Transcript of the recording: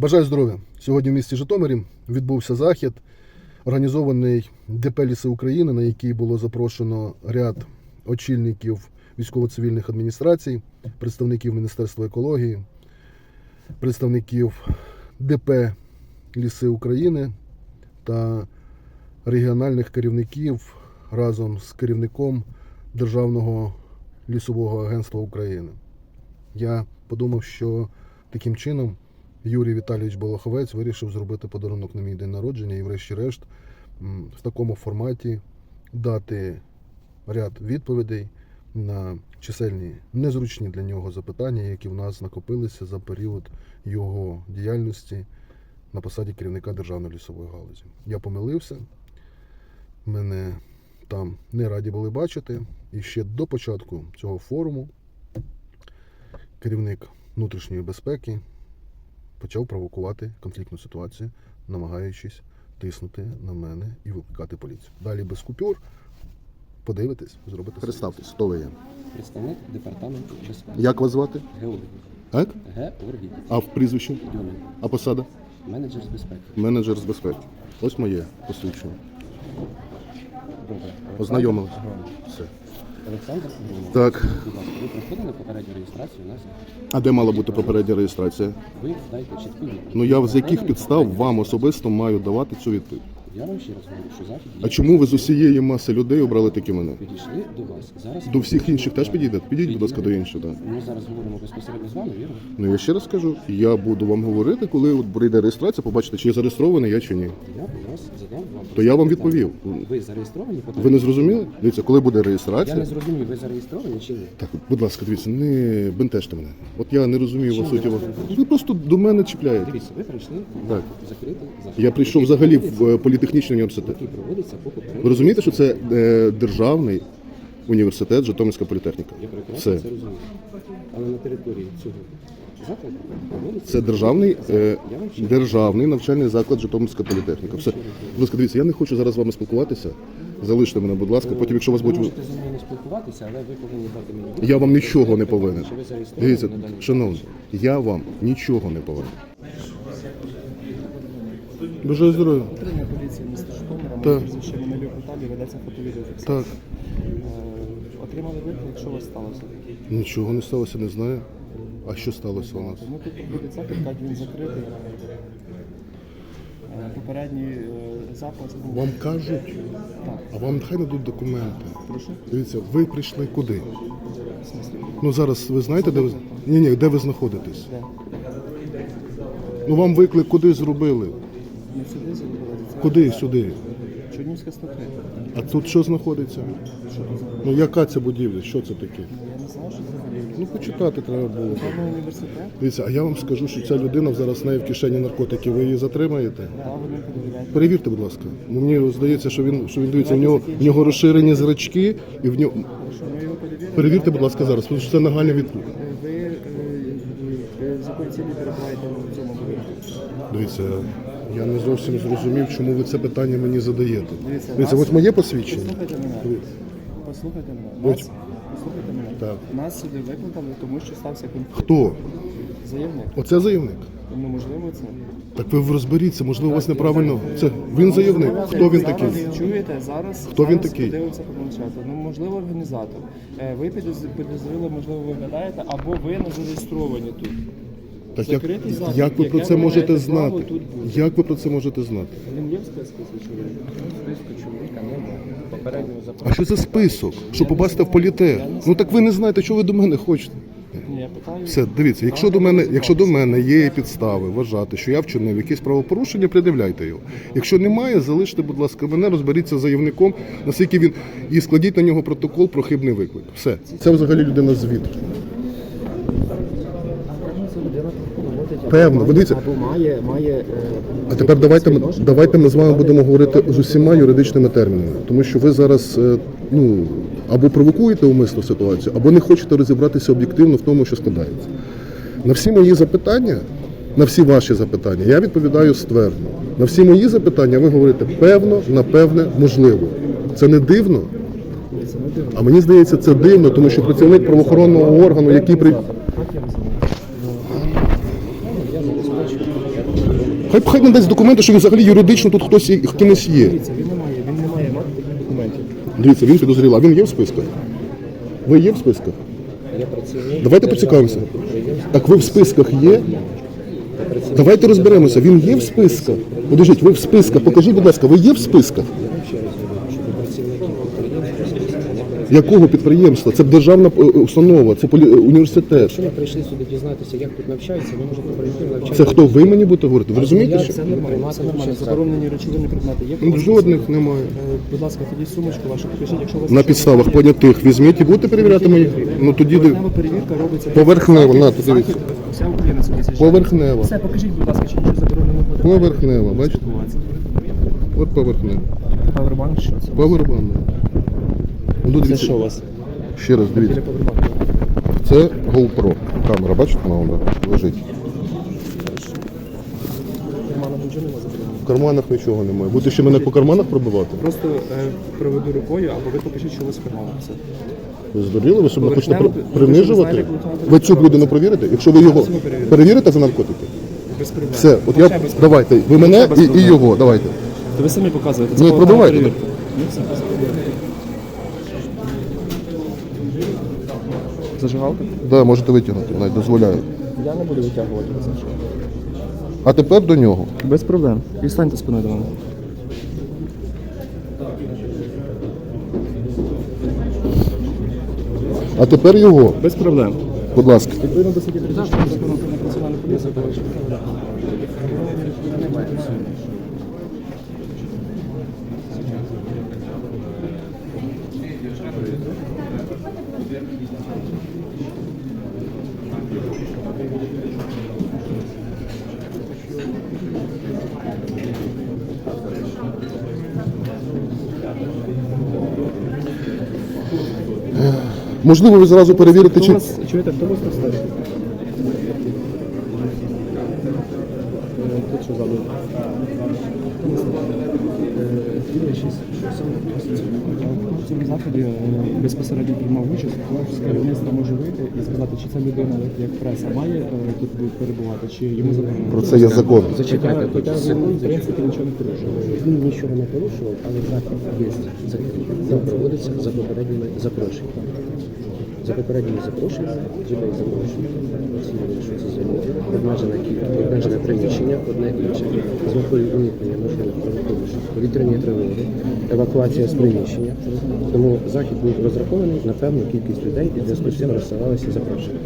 Бажаю здоров'я. Сьогодні в місті Житомирі відбувся захід, організований ДП Ліси України, на який було запрошено ряд очільників військово-цивільних адміністрацій, представників Міністерства екології, представників ДП Ліси України та регіональних керівників разом з керівником Державного лісового агентства України. Я подумав, що таким чином Юрій Віталійович Болоховець вирішив зробити подарунок на мій день народження і, врешті-решт, в такому форматі дати ряд відповідей на чисельні незручні для нього запитання, які в нас накопилися за період його діяльності на посаді керівника Державної лісової галузі. Я помилився, мене там не раді були бачити. І ще до початку цього форуму керівник внутрішньої безпеки почав провокувати конфліктну ситуацію, намагаючись тиснути на мене і викликати поліцію. Далі без купюр. Подивитись, зробити. Представтесь, хто ви є. Представник департаменту безпеки. Як вас звати? Георгій. Так? Георгій. А в прізвищі? Дюмін. А посада? Менеджер з безпеки. Менеджер з безпеки. Ось моє посвідчення. Добре. Все. Олександр Так. Будь ласка, ви проходили попередню реєстрацію у нас? А де мала бути попередня реєстрація? Ви дайте чітку відповідь. Ну я з яких підстав вам особисто маю давати цю відповідь? Я вам ще раз говорю, що захід є. А чому ви з усієї маси людей обрали тільки мене? Підійшли до вас. Зараз До всіх інших теж підійде? Підійдіть, будь ласка, до інших. Да. Ми зараз говоримо безпосередньо з вами, вірно? Ну я ще раз скажу, я буду вам говорити, коли от прийде реєстрація, побачите, чи я зареєстрований я чи ні. Я вас задав вам. То я вам відповів. Ви зареєстровані? Ви не зрозуміли? Дивіться, коли буде Я реєстрація. не зрозумів, ви зареєстровані чи ні? Так, будь ласка, дивіться, не бентежте мене. От я не розумію вас суті. вас? Ви просто до мене чіпляєте. Дивіться, ви прийшли Так. на закритий захід. Я прийшов який взагалі в проводиться- е, політехнічний університет. який проводиться по попередньому. Ви розумієте, що це е, державний університет Житомирська політехніка? Я прекрасно Все. це розумію. Але на території цього. Це державний, е, державний навчальний заклад Житомирська політехніка. Все. Будь ласка, дивіться, я не хочу зараз з вами спілкуватися. Залиште мене, будь ласка. Потім, якщо вас Ви можете зі мною не спілкуватися, але ви повинні дати мені. Я вам нічого не повинен. Дивіться, шановні, я вам нічого не повинен. Бажаю здоров'я. Управління поліції міста Житомира, Так. моє прізвище Манилюк Віталій, ведеться фото-відеофіксація. Так, Е, Отримали виклик, що у вас сталося? нічого не сталося, не знаю. А що сталося у нас? Тому тут проходить захід, так він закритий. Е, Попередній е, це був Вам кажуть, так. а вам хай надуть документи. Прошу. Дивіться, ви прийшли куди? В смислі? Ну зараз ви знаєте, де ви ні, ні, де ви знаходитесь? Де? Ну вам виклик куди зробили? Не сюди зробили. Це Куди сюди? Чуднівська 103. А тут що знаходиться? Що тут? Ну яка це будівля? Що це таке? Я не знав, що взагалі. Ну почитати треба було. Університет, Дивіться, а я вам скажу, що ця людина зараз в неї в кишені наркотики. Ви її затримаєте? та ви не перевіряєте. Перевірте, будь ласка. Ну, Мені здається, що він що він дивиться, в нього в нього розширені зрачки, і в нього Що ми його перевіримо? перевірте, будь ласка, зараз, тому що це нагальна відповідь. З якої цілі перебуваєте в цьому будинку? Дивіться, я не зовсім зрозумів, чому ви це питання мені задаєте. Дивіться, Дивіться, нас- ось моє посвідчення. Послухайте мене. Послухайте мене. Будь. Нас, послухайте мене. Так. Нас сюди викликали, тому що стався конфлікт. Хто? Заявник. Оце заявник. Ну, можливо, це. Так ви розберіться, можливо, у вас неправильно. Це він заявник. Хто він такий? Зараз, чуєте, зараз, Хто він зараз такий? подивимося по планшету. Ну, можливо, організатор. Е, Ви підоз- підозріло, можливо, виглядаєте, або ви не зареєстровані тут. Так як, Закритий як ви про яке це можете право знати? тут бути. Як ви про це можете знати? Він є в списку цього чоловіка? Списку чоловіка немає. Попереднього А що це список? Що попасти в політех? Ну так ви не знаєте, що ви до мене хочете. Я питаю. Все, дивіться, якщо до мене, якщо до мене є підстави вважати, що я вчинив якесь правопорушення, придивляйте його. Якщо немає, залиште, будь ласка, мене, розберіться з заявником, наскільки він і складіть на нього протокол про хибний виклик. Все. Це взагалі людина звідки? Певно, ви дивіться. Е, А тепер давайте ми давайте ми з вами будемо говорити з усіма юридичними термінами, тому що ви зараз е, ну або провокуєте умисно ситуацію, або не хочете розібратися об'єктивно в тому, що складається. На всі мої запитання, на всі ваші запитання, я відповідаю ствердно. На всі мої запитання ви говорите певно, напевне, можливо. Це не дивно. А мені здається, це дивно, тому що працівник правоохоронного органу, який при Хай хай надасть документи, що він взагалі юридично тут хтось кимось є. Дивіться, він не має, він не має мати документів. Дивіться, він підозрілий. А він є в списках? Ви є в списках? Я працівник. Давайте поцікавимося. Так ви в списках є? Давайте розберемося. Він є в списках. Подождіть, ви в списках. Покажіть, будь ласка, ви є в списках? Якого підприємства? Це державна е, установа, це полі- е, університет. Якщо ви прийшли сюди дізнатися, як тут навчаються, ви можете прийти навчатися. Це хто ви мені будете говорити? Ви розумієте? Що? Це нормально, це нормально. Заборонені речовини предмети є. Ну, Жодних немає. Е, Будь ласка, тоді сумочку вашу покажіть, якщо у вас На підставах понятих візьміть і будете перевіряти мої. Ну тоді див- Поверхнева перевірка робиться. Поверхнева, на, тут дивіться. Вся Україна сюди з'їжджає. поверхнева. Все, покажіть, будь ласка, чи нічого забороненого буде. Поверхнева, бачите? От поверхнева. Павербанк, що це? Повербанна. Ну, Це дивіться. що у вас? Ще раз дивіться. Це GoPro. Камера, бачите, вона лежить. Кармана нічого нема забороненого. В карманах нічого немає. Будете ще мене по карманах пробивати? Просто е, проведу рукою, або ви покажіть, що у вас в карманах. Все. Ви здуріли? Ви що мене хочете Поверхнево- при- принижувати? ви знаєте, як Ви цю людину провірите? Якщо ви його перевірите за наркотики? Без проблем. Все, от я без проблем. давайте. Ви мене Хоча без і, і проблем. його. Давайте. То ви самі показуєте. Ну, пробивайте. Ну, все, без Зажигалка? Да, можете витягнути, навіть дозволяю. Я не буду витягувати це. А тепер до нього. Без проблем. І станьте спиною до мене. А тепер його. Без проблем. Будь ласка. Відповідно до статті 36 закону про національну поліцію, то ваше Можливо, ви зразу перевірите, Хто чи. чуєте, хто вас представив? Тут що забув? В цьому заході е, безпосередньо приймав участь, з керівництва може вийти і сказати, чи ця людина, як преса, має е, тут перебувати, чи йому заборонено. Про це є закон. Зачекайте, Хоча в принципі, нічого не порушує. Він нічого не порушував, але захід є закритий. Він проводиться за попередніми запрошеннями. За попередніми запрошеннями, людей запрошують. Оцінювали, що це за люди. Обмежена кількість, приміщення, одне інше. З метою уникнення можливих правопорушень, повітряні тривоги, евакуація з приміщення. Тому захід був розрахований на певну кількість людей і зв'язку з цим розсилалися запрошення.